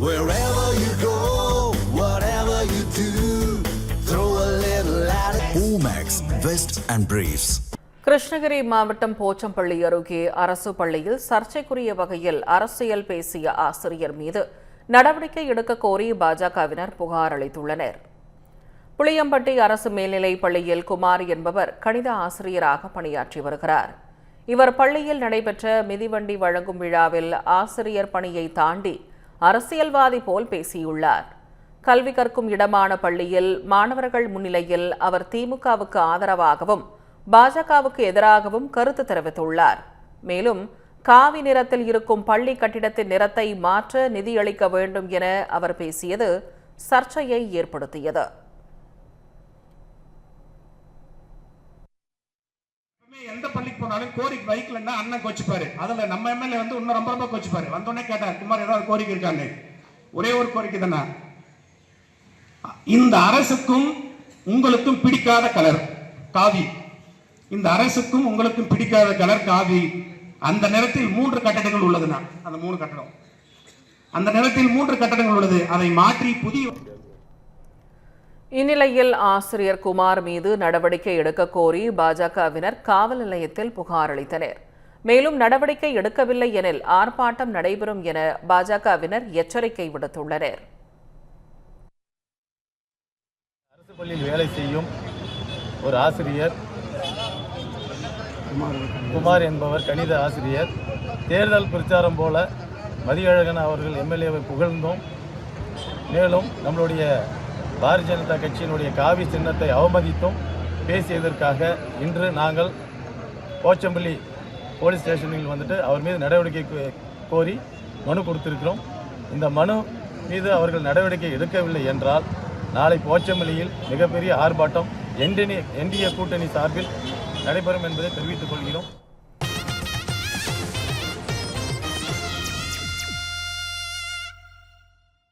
Wherever you go, whatever you do, throw a little at it. Omax, Vest and Briefs. Krishnagiri மாவட்டம் போச்சம்பள்ளி அருகே அரசு பள்ளியில் சர்ச்சைக்குரிய வகையில் அரசியல் பேசிய ஆசிரியர் மீது நடவடிக்கை எடுக்க கோரி பாஜகவினர் புகார் அளித்துள்ளனர் புளியம்பட்டி அரசு மேல்நிலைப் பள்ளியில் குமார் என்பவர் கணித ஆசிரியராக பணியாற்றி வருகிறார் இவர் பள்ளியில் நடைபெற்ற மிதிவண்டி வழங்கும் விழாவில் ஆசிரியர் பணியை தாண்டி அரசியல்வாதி போல் பேசியுள்ளார். கல்வி கற்கும் இடமான பள்ளியில் மாணவர்கள் முன்னிலையில் அவர் திமுகவுக்கு ஆதரவாகவும் பாஜகவுக்கு எதிராகவும் கருத்து தெரிவித்துள்ளார். மேலும் காவி நிறத்தில் இருக்கும் பள்ளி கட்டிடத்தின் நிறத்தை மாற்ற நிதியளிக்க வேண்டும் என அவர் பேசியது சர்ச்சையை ஏற்படுத்தியது. பள்ளிக்கு போனாலும் கோரிக்கை பைக்லன்னா அண்ணன் கோச்சிப்பாரு. அதுல நம்ம எம்எல்ஏ வந்து இன்னும் ரொம்ப ரொம்ப கோச்சிப்பாரு. வந்தோடனே கேட்டார் குமார் ஏதாவது கோரிக்கை இருக்கான்னு. ஒரே ஒரு கோரிக்கை தானே? இந்த அரசுக்கும் உங்களுக்கும் பிடிக்காத கலர் காவி. இந்த அரசுக்கும் உங்களுக்கும் பிடிக்காத கலர் காவி. அந்த நேரத்தில் மூன்று கட்டடங்கள் உள்ளதுண்ணா. அந்த மூணு கட்டடம். அந்த நேரத்தில் மூன்று கட்டடங்கள் உள்ளது. அதை மாற்றி புதிய இந்நிலையில் ஆசிரியர் குமார் மீது நடவடிக்கை எடுக்க கோரி பாஜகவினர் காவல் நிலையத்தில் புகார் அளித்தனர். மேலும் நடவடிக்கை எடுக்கவில்லை எனில் ஆர்ப்பாட்டம் நடைபெறும் என பாஜகவினர் எச்சரிக்கை விடுத்துள்ளனர். அரசு பள்ளியில் வேலை செய்யும் ஒரு ஆசிரியர் குமார் என்பவர் கணித ஆசிரியர். தேர்தல் பிரச்சாரம் போல மதியழகன் அவர்கள் எம்எல்ஏவை புகழ்ந்தோம். மேலும் நம்மளுடைய பாரதிய ஜனதா கட்சியினுடைய காவி சின்னத்தை அவமதித்தும் பேசியதற்காக இன்று நாங்கள் போச்சம்பள்ளி போலீஸ் ஸ்டேஷனில் வந்துட்டு அவர் மீது நடவடிக்கை கோ- கோரி மனு கொடுத்திருக்கிறோம். இந்த மனு மீது அவர்கள் நடவடிக்கை எடுக்கவில்லை என்றால் நாளை போச்சம்பள்ளியில் மிகப்பெரிய ஆர்ப்பாட்டம் என்டிஏ என்டிஏ கூட்டணி சார்பில் நடைபெறும் என்பதை தெரிவித்துக் கொள்கிறோம்.